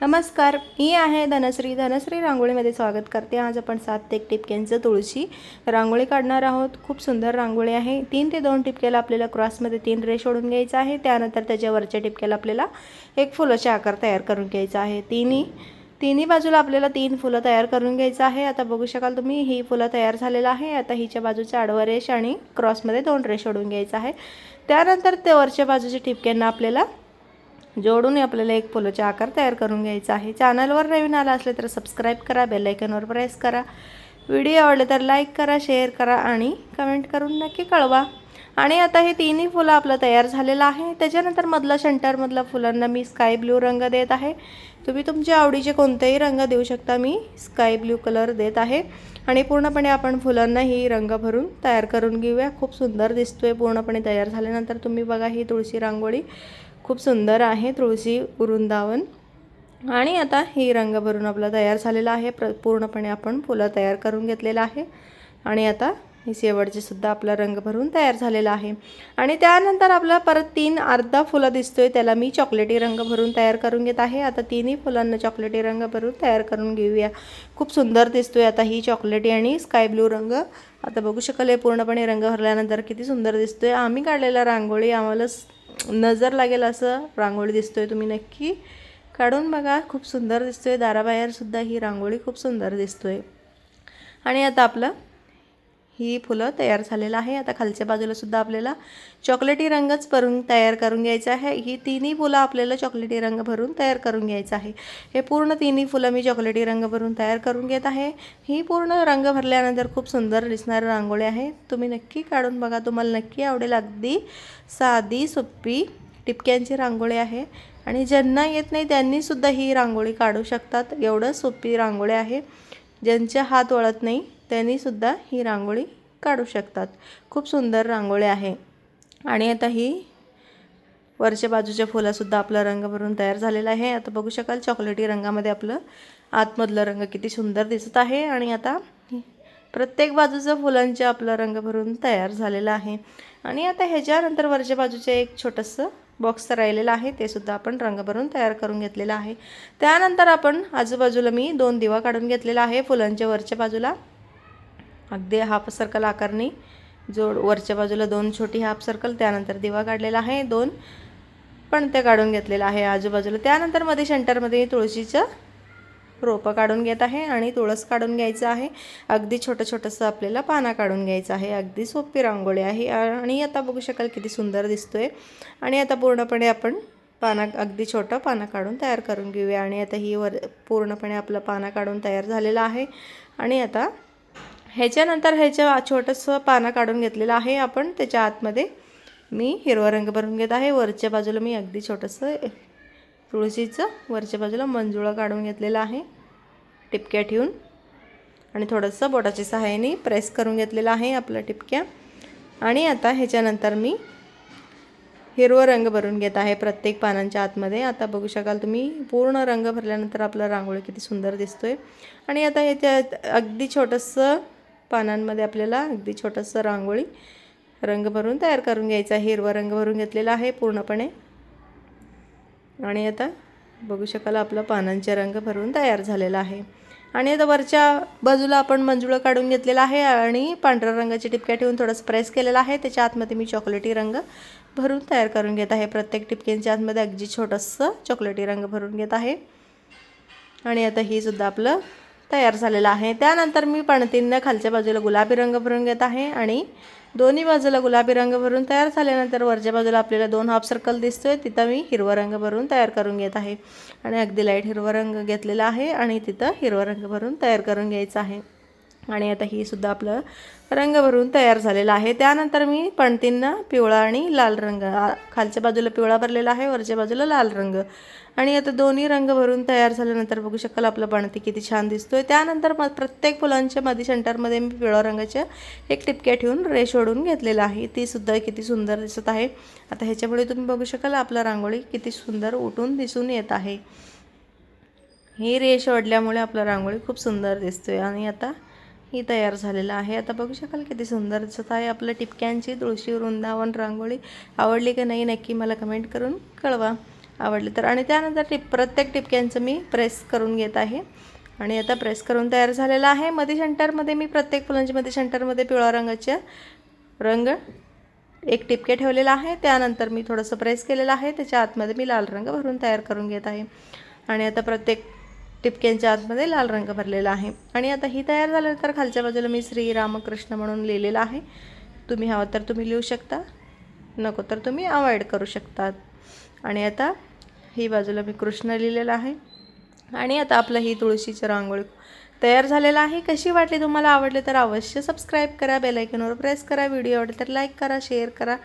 नमस्कार मी आहे धनश्री. धनश्री रांगोळीमध्ये स्वागत करते. आज आपण सात ते एक टिपक्यांचं तुळशी रांगोळी काढणार आहोत. खूप सुंदर रांगोळी आहे. तीन ते दोन टिपक्याला आपल्याला क्रॉसमध्ये तीन रेश ओढून घ्यायचा आहे. त्यानंतर त्याच्या वरच्या टिपक्याला आपल्याला एक फुलाचे आकार तयार करून घ्यायचा आहे. तिन्ही तिन्ही बाजूला आपल्याला तीन फुलं तयार करून घ्यायचं आहे. आता बघू शकाल तुम्ही ही फुलं तयार झालेलं आहे. आता हिच्या बाजूच्या आडवा रेश आणि क्रॉसमध्ये दोन रेश ओढून घ्यायचं आहे. त्यानंतर त्या वरच्या बाजूच्या टिपक्यांना आपल्याला जोडून आपल्याला एक फुलाचा आकार तयार करून घ्यायचा आहे. चॅनलवर नवीन आला असले तर सबस्क्राईब करा बेलायकनवर प्रेस करा. व्हिडिओ आवडले तर लाईक करा शेअर करा आणि कमेंट करून नक्की कळवा. आणि आता हे तिन्ही फुलं आपलं तयार झालेलं आहे. त्याच्यानंतर मधला शंटरमधल्या फुलांना मी स्काय ब्ल्यू रंग देत आहे. तुम्ही तुमच्या आवडीचे कोणतेही रंग देऊ शकता. मी स्काय ब्ल्यू कलर देत आहे. आणि पूर्णपणे आपण फुलांना ही रंग भरून तयार करून घेऊया. खूप सुंदर दिसतोय. पूर्णपणे तयार झाल्यानंतर तुम्ही बघा ही तुळशी रांगोळी. खूप सुंदर आहे तुळशी वृंदावन. आणि आता ही रंग भरून आपला तयार झालेला आहे. प्र पूर्णपणे आपण फुलं तयार करून घेतलेलं आहे. आणि आता ही शेवटची सुद्धा आपला रंग भरून तयार झालेला आहे. आणि त्यानंतर आपला परत तीन अर्धा फुलं दिसतोय. त्याला मी चॉकलेटी रंग भरून तयार करून घेत आहे. आता तिन्ही फुलांना चॉकलेटी रंग भरून तयार करून घेऊया. खूप सुंदर दिसतोय आता ही चॉकलेटी आणि स्काय ब्लू रंग. आता बघू शकाल हे पूर्णपणे रंग भरल्यानंतर किती सुंदर दिसतोय. आम्ही काढलेला रांगोळी आम्हाला नजर लागेल असं रांगोळी दिसतोय तुम्ही नक्की. काढून बघा खूप सुंदर दिसतोय. दाराबाहेरसुद्धा ही रांगोळी खूप सुंदर दिसतोय. आणि आता आपलं ही फुलं तयार झालेलं आहे. आता खालच्या बाजूला सुद्धा आपल्याला चॉकलेटी रंगच भरून तयार करून घ्यायचं आहे. ही तिन्ही फुलं आपल्याला चॉकलेटी रंग भरून तयार करून घ्यायचं आहे. हे पूर्ण तिन्ही फुलं मी चॉकलेटी रंग भरून तयार करून घेत आहे. ही पूर्ण रंग भरल्यानंतर खूप सुंदर दिसणारी रांगोळी आहे. तुम्ही नक्की काढून बघा. तुम्हाला नक्की आवडेल. अगदी साधी सोपी टिपक्यांची रांगोळी आहे. आणि ज्यांना येत नाही त्यांनीसुद्धा ही रांगोळी काढू शकतात. एवढं सोपी रांगोळी आहे. ज्यांचे हात वळत नाही त्यांनीसुद्धा ही रांगोळी काढू शकतात. खूप सुंदर रांगोळी आहे. आणि आता ही वरच्या बाजूच्या फुलासुद्धा आपला रंग भरून तयार झालेला आहे. आता बघू शकाल चॉकलेटी रंगामध्ये आपलं आतमधलं रंग किती सुंदर दिसत आहे. आणि आता प्रत्येक बाजूचं फुलांचे आपला रंग भरून तयार झालेला आहे. आणि आता ह्याच्यानंतर वरच्या बाजूचे एक छोटंसं बॉक्स राहिलेलं आहे. ते सुद्धा आपण रंग भरून तयार करून घेतलेलं आहे. त्यानंतर आपण आजूबाजूला मी दोन दिवा काढून घेतलेला आहे. फुलांच्या वरच्या बाजूला अगदी हाफ सर्कल आकारणी जोड वरच्या बाजूला दोन छोटी हाफ सर्कल त्यानंतर दिवा काढलेला आहे दोन पण ते काढून घेतलेलं आहे आजूबाजूला. त्यानंतरमध्ये सेंटरमध्ये तुळशीचं रोपं काढून घेत आहे आणि तुळस काढून घ्यायचं आहे. अगदी छोटं छोटंसं आपल्याला पाना काढून घ्यायचं आहे. अगदी सोपी रांगोळी आहे आणि आता बघू शकाल किती सुंदर दिसतोय. आणि आता पूर्णपणे आपण पाना अगदी छोटं पानं काढून तयार करून घेऊया. आणि आता ही वर पूर्णपणे आपलं पाना काढून तयार झालेलं आहे. आणि आता ह्याच्यानंतर ह्याच्या छोटंसं पानं काढून घेतलेलं आहे आपण त्याच्या आतमध्ये मी हिरवा रंग भरून घेत आहे. वरच्या बाजूला मी अगदी छोटंसं तुळशीचं वरच्या बाजूला मंजुळं काढून घेतलेलं आहे टिपक्या ठेवून. आणि थोडंसं बोटाच्या सहाय्याने प्रेस करून घेतलेलं आहे आपलं टिपक्या. आणि आता ह्याच्यानंतर मी हिरवा रंग भरून घेत आहे प्रत्येक पानांच्या आतमध्ये. आता बघू शकाल तुम्ही पूर्ण रंग भरल्यानंतर आपला रांगोळी किती सुंदर दिसतोय. आणि आता ह्याच्यात अगदी छोटंसं पानांमध्ये आपल्याला अगदी छोटंसं रांगोळी रंग भरून तयार करून घ्यायचा आहे. हिरवा रंग भरून घेतलेला आहे पूर्णपणे. आणि आता बघू शकाल आपलं पानांचे रंग भरून तयार झालेला आहे. आणि आता वरच्या बाजूला आपण मंजुळं काढून घेतलेलं आहे आणि पांढऱ्या रंगाची टिपक्या ठेवून थोडंसं प्रेस केलेलं आहे. त्याच्या आतमध्ये मी चॉकलेटी रंग भरून तयार करून घेत आहे. प्रत्येक टिपक्यांच्या आतमध्ये अगदी छोटंसं चॉकलेटी रंग भरून घेत आहे. आणि आता ही सुद्धा आपलं तयार झालेला आहे. त्यानंतर मी पणतींना खालच्या बाजूला गुलाबी रंग भरून घेत आहे आणि दोन्ही बाजूला गुलाबी रंग भरून तयार झाल्यानंतर वरच्या बाजूला आपल्याला दोन हाफ सर्कल दिसतोय. तिथं मी हिरवा रंग भरून तयार करून घेत आहे. आणि अगदी लाइट हिरवा रंग घेतलेला आहे आणि तिथं हिरवा रंग भरून तयार करून घ्यायचा आहे. आणि आता ही सुद्धा आपलं रंग भरून तयार झालेला आहे. त्यानंतर मी पणतींना पिवळा आणि लाल रंग खालच्या बाजूला पिवळा भरलेला आहे वरच्या बाजूला लाल रंग. आणि आता दोन्ही रंग भरून तयार झाल्यानंतर बघू शकाल आपलं पणती किती छान दिसतोय. त्यानंतर मग प्रत्येक फुलांच्या मध्ये सेंटरमध्ये मी पिवळ्या रंगाच्या एक टिपक्या ठेवून रेश ओढून घेतलेला आहे. ती सुद्धा किती सुंदर दिसत आहे. आता ह्याच्यामुळे तुम्ही बघू शकाल आपलं रांगोळी किती सुंदर उठून दिसून येत आहे. ही रेष ओढल्यामुळे आपलं रांगोळी खूप सुंदर दिसतोय. आणि आता ही तयार झालेलं आहे. आता बघू शकाल किती सुंदर दिसत आहे आपलं टिपक्यांची तुळशी वृंदावन रांगोळी. आवडली का नाही नक्की मला कमेंट करून कळवा. आवडली तर. आणि त्यानंतर टिप प्रत्येक टिपक्यांचं मी प्रेस करून घेत आहे. आणि आता प्रेस करून तयार झालेला आहे. मध्ये शंटरमध्ये मी प्रत्येक फुलांची मध्ये शंटरमध्ये पिवळा रंगाच्या रंग एक टिपके ठेवलेला आहे. त्यानंतर मी थोडंसं प्रेस केलेलं आहे. त्याच्या आतमध्ये मी लाल रंग भरून तयार करून घेत आहे. आणि आता प्रत्येक टिपक्यांच्या आतमध्ये लाल रंग भरलेला आहे. आणि आता ही तयार झाल्यानंतर खालच्या बाजूला मी श्री रामकृष्ण म्हणून लिहिलेलं आहे. तुम्ही हवं तर तुम्ही लिहू शकता नको तर तुम्ही अवॉइड करू शकतात. आणि आता ही बाजूला मी कृष्ण लिहिलेलं आहे. आणि आता आपलं ही तुळशीची रांगोळी तयार झालेला आहे. कशी वाटली तुम्हाला आवडली तर अवश्य सबस्क्राईब करा बेलायकनवर प्रेस करा. व्हिडिओ आवडले तर लाईक करा शेअर करा.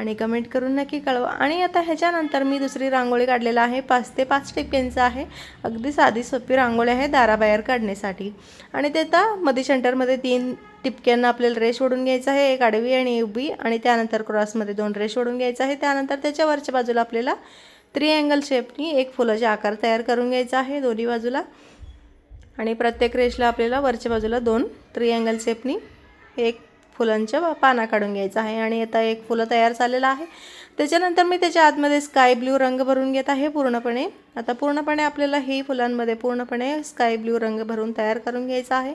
आणि कमेंट करून नक्की कळवा. आणि आता ह्याच्यानंतर मी दुसरी रांगोळी काढलेला आहे. पाच ते पाच टिपक्यांचं आहे. अगदी साधी सोपी रांगोळी आहे दाराबाहेर काढण्यासाठी. आणि ते आता मध्ये सेंटरमध्ये तीन टिपक्यांना आपल्याला रेश ओढून घ्यायचं आहे. एक आडवी आणि उभी. आणि त्यानंतर क्रॉसमध्ये दोन रेश ओढून घ्यायचं आहे. त्यानंतर त्याच्या वरच्या बाजूला आपल्याला त्रिअँगल शेपनी एक फुलाचे आकार तयार करून घ्यायचा आहे दोन्ही बाजूला. आणि प्रत्येक रेशला आपल्याला वरच्या बाजूला दोन त्रिअँगल शेपनी एक फुलांच्या पाना काढून घ्यायचा आहे आणि आता एक फुलं तयार झालेलं आहे. त्याच्यानंतर मी त्याच्या आतमध्ये स्काय ब्ल्यू रंग भरून घेत आहे पूर्णपणे. आता पूर्णपणे आपल्याला ही फुलांमध्ये पूर्णपणे स्काय ब्ल्यू रंग भरून तयार करून घ्यायचा आहे.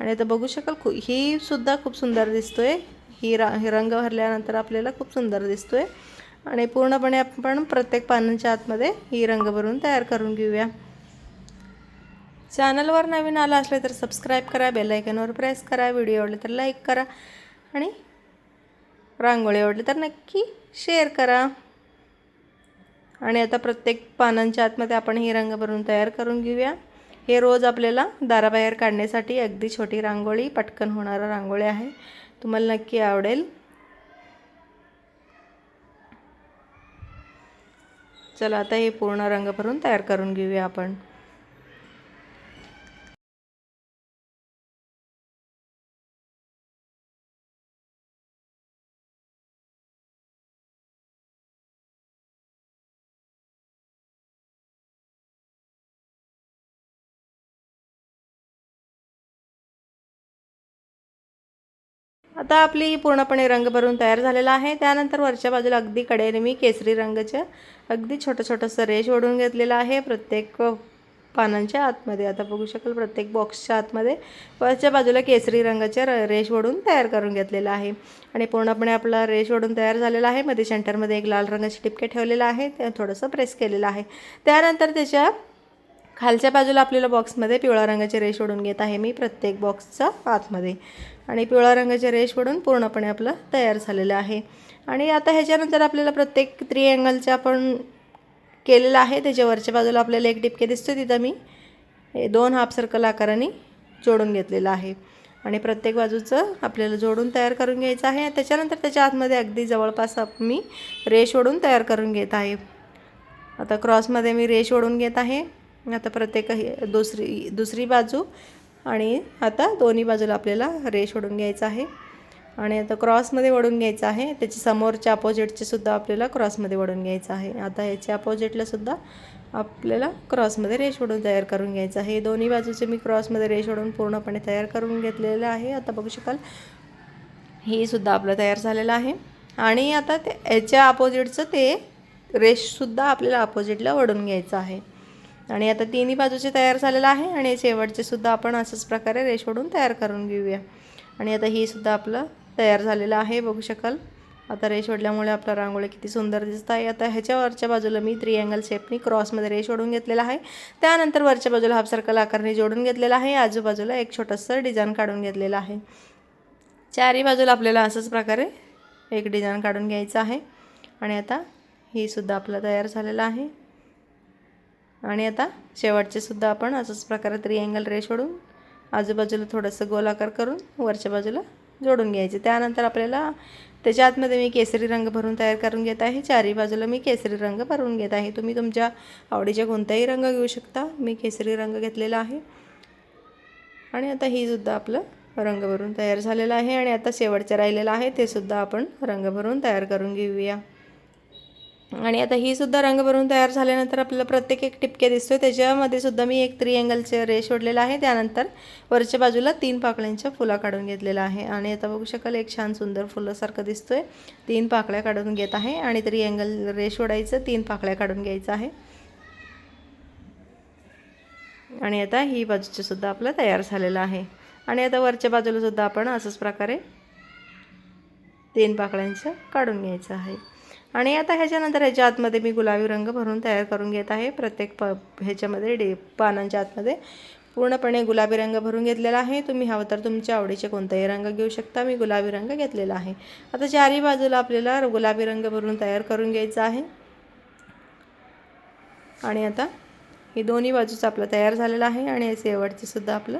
आणि आता बघू शकाल खू ही सुद्धा खूप सुंदर दिसतोय. ही रा हे रंग भरल्यानंतर आपल्याला खूप सुंदर दिसतोय. आणि पूर्णपणे आपण प्रत्येक पानांच्या आतमध्ये ही रंग भरून तयार करून घेऊया. चॅनलवर नवीन आला असले तर सबस्क्राईब करा बेलायकनवर प्रेस करा व्हिडिओ आवडले तर लाईक करा आणि रांगोळी आवडली तर नक्की शेअर करा. आणि आता प्रत्येक पानांच्या आतमध्ये आपण ही रंग भरून तयार करून घेऊया. हे रोज आपल्याला दाराबाहेर काढण्यासाठी अगदी छोटी रांगोळी पटकन होणारा रांगोळी आहे. तुम्हाला नक्की आवडेल. चला आता हे पूर्ण रंग भरून तयार करून घेऊया आपण. आता आपली पूर्णपणे रंग भरून तयार झालेला आहे. त्यानंतर वरच्या बाजूला अगदी कडेने मी केसरी रंगाच्या अगदी छोटं छोटंसं रेश ओढून घेतलेलं आहे. प्रत्येक पानांच्या आतमध्ये आता बघू शकाल प्रत्येक बॉक्सच्या आतमध्ये वरच्या बाजूला केसरी रंगाच्या र रेश ओढून तयार करून घेतलेला आहे. आणि पूर्णपणे आपला रेश ओढून तयार झालेला आहे. मध्ये सेंटरमध्ये एक लाल रंगाचे टिपके ठेवलेलं आहे ते थोडंसं प्रेस केलेलं आहे. त्यानंतर त्याच्या खालच्या बाजूला आपल्याला बॉक्समध्ये पिवळ्या रंगाचे रेश ओढून घेत आहे मी प्रत्येक बॉक्सचा आतमध्ये. आणि पिवळ्या रंगाचे रेश ओढून पूर्णपणे आपलं तयार झालेलं आहे. आणि आता ह्याच्यानंतर आपल्याला प्रत्येक त्रिअँगलचं आपण केलेलं आहे. त्याच्या वरच्या बाजूला आपल्याला एक डिपके दिसतो तिथं मी हे दोन हाफ सर्कल आकाराने जोडून घेतलेलं आहे. आणि प्रत्येक बाजूचं आपल्याला जोडून तयार करून घ्यायचं आहे. त्याच्यानंतर त्याच्या आतमध्ये अगदी जवळपास मी रेश ओढून तयार करून घेत आहे. आता क्रॉसमध्ये मी रेश ओढून घेत आहे. आता प्रत्येक दुसरी दुसरी बाजू आणि आता दोन्ही बाजूला आपल्याला रेश ओढून घ्यायचं आहे. आणि आता क्रॉसमध्ये ओढून घ्यायचं आहे. त्याच्या समोरच्या अपोजिटचे सुद्धा आपल्याला क्रॉसमध्ये ओढून घ्यायचं आहे. आता ह्याच्या अपोजिटला सुद्धा आपल्याला क्रॉसमध्ये रेश ओढून तयार करून घ्यायचं आहे. दोन्ही बाजूचे मी क्रॉसमध्ये रेश ओढून पूर्णपणे तयार करून घेतलेलं आहे. आता बघू शकाल. ही सुद्धा आपलं तयार झालेलं आहे. आणि आता ते याच्या अपोजिटचं ते रेशसुद्धा आपल्याला अपोजिटला ओढून घ्यायचं आहे. आणि आता तिन्ही बाजूचे तयार झालेलं आहे आणि शेवटचे सुद्धा आपण असंच प्रकारे रेश तयार करून घेऊया. आणि आता ही सुद्धा आपलं तयार झालेलं आहे बघू शकाल. आता रेश ओढल्यामुळे आपला रांगोळी किती सुंदर दिसत आहे. आता ह्याच्या वरच्या बाजूला मी त्रिअँगल शेपनी क्रॉसमध्ये रेश ओढून घेतलेला आहे. त्यानंतर वरच्या बाजूला हाफ सर्कल आकारने जोडून घेतलेला आहे. आजूबाजूला एक छोटंसं डिझाईन काढून घेतलेलं आहे. चारही बाजूला आपल्याला असंच प्रकारे एक डिझाईन काढून घ्यायचं आहे. आणि आता ही सुद्धा आपलं तयार झालेलं आहे. आणि आता शेवटचे सुद्धा आपण असंच प्रकारे त्रिअँगल रेश आजूबाजूला थोडंसं गोलाकार करून वरच्या बाजूला जोडून घ्यायचे. त्यानंतर आपल्याला त्याच्या आतमध्ये मी केसरी रंग भरून तयार करून घेत आहे. चारही बाजूला मी केसरी रंग भरून घेत आहे. तुम्ही तुमच्या आवडीचे कोणताही रंग घेऊ शकता. मी केसरी रंग घेतलेला आहे. आणि आता ही सुद्धा आपलं रंग भरून तयार झालेलं आहे. आणि आता शेवटचं राहिलेलं आहे. ते सुद्धा आपण रंग भरून तयार करून घेऊया. आणि आता ही सुद्धा रंग भरून तयार झाल्यानंतर आपल्याला प्रत्येक एक टिपके दिसतोय. त्याच्यामध्ये सुद्धा मी एक त्रिअँगलचे रे शोधलेला आहे. त्यानंतर वरच्या बाजूला तीन पाकळ्यांच्या फुला काढून घेतलेला आहे. आणि आता बघू शकाल एक छान सुंदर फुलासारखं दिसतोय. तीन पाकळ्या काढून घेत आहे आणि त्रिअँगल रे ओढायचं तीन पाकळ्या काढून घ्यायचं आहे. आणि आता ही बाजूचे सुद्धा आपलं तयार झालेलं आहे. आणि आता वरच्या बाजूला सुद्धा आपण असंच प्रकारे तीन पाकळ्यांचं काढून घ्यायचं आहे. आणि आता ह्याच्यानंतर ह्याच्या आतमध्ये मी गुलाबी रंग भरून तयार करून घेत आहे. प्रत्येक प ह्याच्यामध्ये डे पानांच्या आतमध्ये पूर्णपणे गुलाबी रंग भरून घेतलेला आहे. तुम्ही हवं तर तुमच्या आवडीचे कोणताही रंग घेऊ शकता. मी गुलाबी रंग घेतलेला आहे. आता चारही बाजूला आपल्याला गुलाबी रंग भरून तयार करून घ्यायचा आहे. आणि आता ही दोन्ही बाजूचं आपलं तयार झालेलं आहे आणि शेवटचं सुद्धा आपलं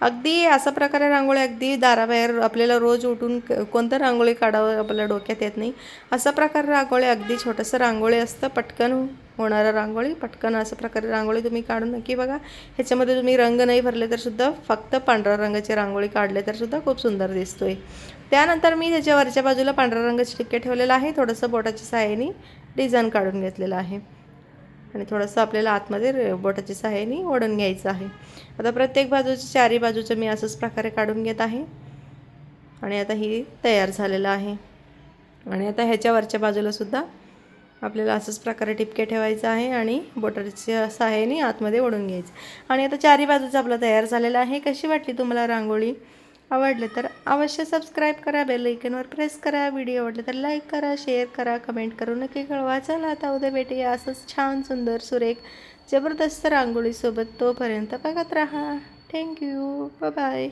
अगदी असा प्रकारे रांगोळी अगदी दाराबाहेर आपल्याला रोज उठून कोणतं रांगोळी काढावं आपल्या डोक्यात येत नाही. असा प्रकारे रांगोळी अगदी छोटंसं रांगोळी असतं. पटकन होणारं रांगोळी पटकन अशा प्रकारे रांगोळी तुम्ही काढून नक्की बघा. ह्याच्यामध्ये तुम्ही रंग नाही भरले तर सुद्धा फक्त पांढऱ्या रंगाची रांगोळी काढले तर सुद्धा खूप सुंदर दिसतोय. त्यानंतर मी त्याच्या वरच्या बाजूला पांढऱ्या रंगाचे टिक्के ठेवलेलं आहे. थोडंसं बोटाच्या सहाय्याने डिझाईन काढून घेतलेलं आहे. आणि थोडंसं आपल्याला आतमध्ये बोटाच्या सहाय्याने ओढून घ्यायचं आहे. आता प्रत्येक बाजूच्या चारी बाजूचं मी असंच प्रकारे काढून घेत आहे. आणि आता ही तयार झालेलं आहे. आणि आता ह्याच्यावरच्या बाजूलासुद्धा आपल्याला असंच प्रकारे टिपके ठेवायचं आहे आणि बोटाच्या सहाय्याने आतमध्ये ओढून घ्यायचं. आणि आता चारी बाजूचं आपलं तयार झालेलं आहे. कशी वाटली तुम्हाला रांगोळी? आवडले तर अवश्य सबस्क्राईब करा बेल ऐकनवर प्रेस करा व्हिडिओ आवडले तर लाईक करा शेअर करा कमेंट करू नक्की कळवा. चला आता उद्या भेटूया असंच छान सुंदर सुरेख जबरदस्त रांगोळीसोबत. तोपर्यंत बघत राहा. Thank you bye